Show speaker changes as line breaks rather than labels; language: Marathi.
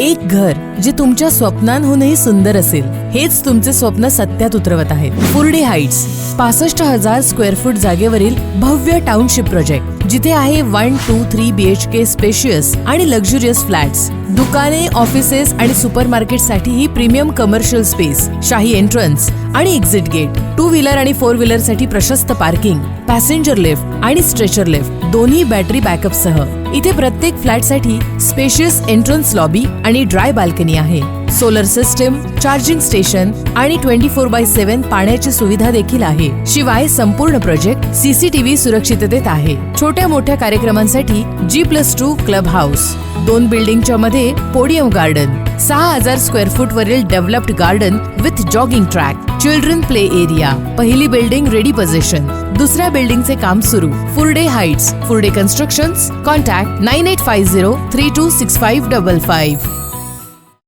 एक घर जे तुमच्या स्वप्नांहूनही सुंदर असेल हेच तुमचे स्वप्न सत्यात उतरवत आहे. फुर्डे हाइट्स पासष्ट हजार स्क्वेअर फूट जागेवरील भव्य टाउनशिप प्रोजेक्ट जिथे आहे one two three B H K spacious आणि लक्झुरियस फ्लॅट्स दुकाने ऑफिसेस आणि सुपर मार्केट ही प्रीमियम कमर्शियल स्पेस शाही एंट्रन्स आणि एक्झिट गेट टू व्हीलर आणि फोर व्हीलरसाठी प्रशस्त पार्किंग पॅसेंजर लिफ्ट आणि स्ट्रेचर लिफ्ट दोन्ही बॅटरी बॅकअप सह इथे प्रत्येक फ्लॅटसाठी स्पेशियस एंट्रन्स लॉबी आणि ड्राय बाल्कनी आहे. सोलर सिस्टम चार्जिंग स्टेशन आणि ट्वेंटी फोर बाय सेव्हन पाण्याची सुविधा देखील आहे. शिवाय संपूर्ण प्रोजेक्ट सीसीटीव्ही सुरक्षिततेत आहे. छोट्या मोठ्या कार्यक्रमांसाठी G plus two club house दोन बिल्डिंगच्या मध्ये पोडियम गार्डन. सहा हजार स्क्वेअर फूट वरील developed garden with jogging track. Children play area. पहिली बिल्डिंग रेडी पोझिशन. दुसऱ्या बिल्डिंगचे काम सुरू. Furde heights. Furde construction contact nine eight five zero three two six five double five.